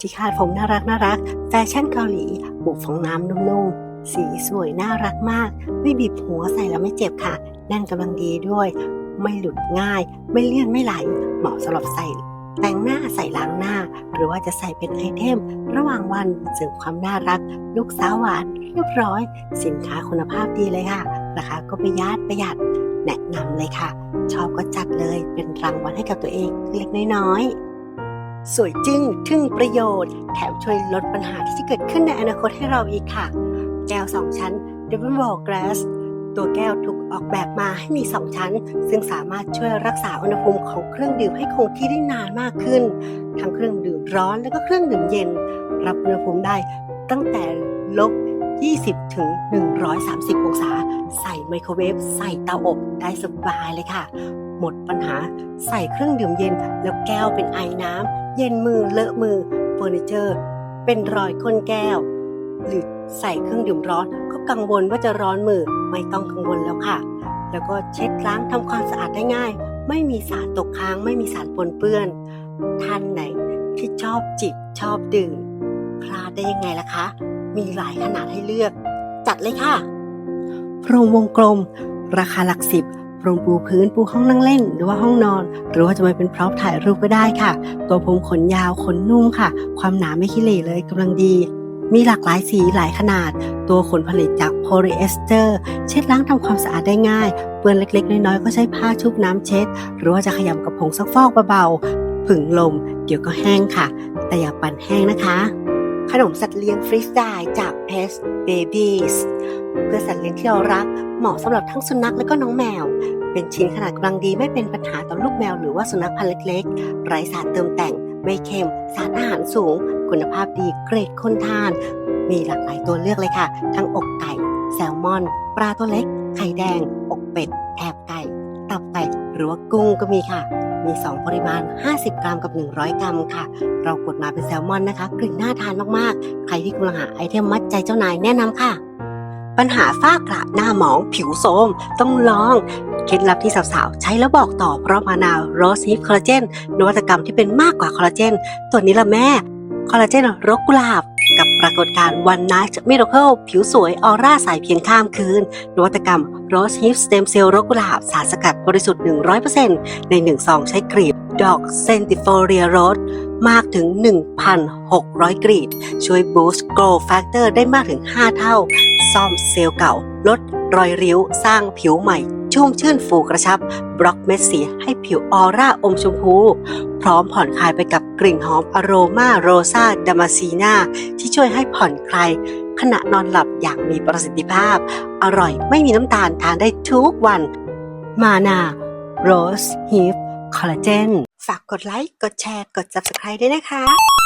ที่คาดผมน่ารักน่ารัก แฟชั่นเกาหลีบุกฟองน้ำนุ่มๆ สีสวยน่ารักมาก ไม่บีบหัวใส่แล้วไม่เจ็บค่ะ แน่นกำลังดีด้วย ไม่หลุดง่าย ไม่เลี่ยนไม่ไหล เหมาะสำหรับใส่ แต่งหน้าใส่ล้างหน้า หรือว่าจะใส่เป็นไอเทม ระหว่างวันเสริมความน่ารัก ลูกสาวหวานเรียบร้อย สินค้าคุณภาพดีเลยค่ะ ราคาก็ประหยัดประหยัด แนะนำเลยค่ะ ชอบก็จัดเลยเป็นรางวัลให้กับตัวเองเล็กน้อยๆ สวยจึ้งทึ่งประโยชน์ แถมช่วยลดปัญหาที่จะเกิดขึ้นในอนาคตให้เราอีกค่ะ แก้ว 2 ชั้น Double Wall Glass ตัวแก้วถูกออกแบบมาให้มี 2 ชั้น ซึ่งสามารถช่วยรักษาอุณหภูมิของเครื่องดื่มให้คงที่ได้นานมากขึ้น ทั้งเครื่องดื่มร้อนและก็เครื่องดื่มเย็น รับอุณหภูมิได้ตั้งแต่ลบ 20 ถึง 130 องศา ใส่ไมโครเวฟ ใส่เตาอบได้สบายเลยค่ะ หมดปัญหาใส่เครื่องดื่มเย็น แล้วแก้วเป็นไอน้ำ เย็นมือเลอะมือเฟอร์นิเจอร์ เป็นรอยก้นแก้ว หรือใส่เครื่องดื่มร้อนก็กังวลว่าจะร้อนมือไม่ต้องกังวลแล้วค่ะ แล้วก็เช็ดล้างทำความสะอาดได้ง่าย ไม่มีสารตกค้าง ไม่มีสารปนเปื้อน ท่านไหนที่ชอบจิบชอบดื่มพลาดได้ยังไงล่ะคะ มีหลายขนาดให้เลือก จัดเลยค่ะพรมวงกลม ราคาหลักสิบ พรมปูพื้นปูห้องนั่งเล่น หรือว่าห้องนอน หรือว่าจะมาเป็นพร็อพถ่ายรูปก็ได้ค่ะ ตัวผมขนยาวขนนุ่มค่ะ ความหนาไม่ขี้เหร่เลยกำลังดี มีหลากหลายสีหลายขนาด ตัวขนผลิตจากโพลีเอสเตอร์ เช็ดล้างทำความสะอาดได้ง่าย เปื้อนเล็กๆ น้อยๆ ก็ใช้ผ้าชุบน้ำเช็ด หรือว่าจะขยำกับผงซักฟอกเบาๆผึ่งลม เดี๋ยวก็แห้งค่ะ แต่อย่าปั่นแห้งนะคะขนมสัตว์เลี้ยงฟรีสไตล์จาก Pet Babies เพื่อสัตว์เลี้ยงที่เรารัก เหมาะสำหรับทั้งสุนัขและก็น้องแมว เป็นชิ้นขนาดกำลังดีไม่เป็นปัญหาต่อลูกแมวหรือว่าสุนัขพันธุ์เล็กๆ ไร้สารเติมแต่ง ไม่เค็ม สารอาหารสูง คุณภาพดีเกรดคนทาน มีหลากหลายตัวเลือกเลยค่ะ ทั้งอกไก่ แซลมอน ปลาตัวเล็ก ไข่แดง อกเป็ดแอบไก่ ตับไก่ หรือว่ากุ้งก็มีค่ะมี 2 ปริมาณ 50 กรัมกับ 100 กรัมค่ะ เรากดมาเป็นแซลมอนนะคะ กลิ่นน่าทานมาก ๆ ใครที่กำลังหาไอเทมมัดใจเจ้านายแนะนำค่ะ ปัญหาฝ้ากระหน้าหมองผิวโทรมต้องลองเคล็ดลับที่สาวๆ ใช้แล้วบอกต่อเพราะมานาวโรสฮิปคอลลาเจนนวัตกรรมที่เป็นมากกว่าคอลลาเจน ตัวนี้ละแม่ คอลลาเจนรกกุหลาบ กับปรากฏการณ์วันนัชมิรเคิลผิวสวยออร่าใสเพียงข้ามคืน นวัตกรรมโรสฮิปสเต็มเซลล์รกกุหลาบ สารสกัดบริสุทธิ์ 100%ใน1ซองใช้กรีบ ดอกเซนติโฟเรียโรสมากถึง 1,600 กรีด ช่วยบูสต์โกลแฟกเตอร์ได้มากถึง 5 เท่า ซ่อมเซลล์เก่า ลดรอยริ้ว สร้างผิวใหม่ ชุ่มชื่นฟูกระชับ บล็อกเม็ดสีให้ผิวออร่าอมชมพู พร้อมผ่อนคลายไปกับกลิ่นหอมอโรมาโรซาดามาซีนาที่ช่วยให้ผ่อนคลายขณะนอนหลับอย่างมีประสิทธิภาพ อร่อยไม่มีน้ำตาลทานได้ทุกวัน มานาโรสฮิป คอลลาเจน ฝากกดไลค์ กดแชร์ กด Subscribe ด้วยนะคะ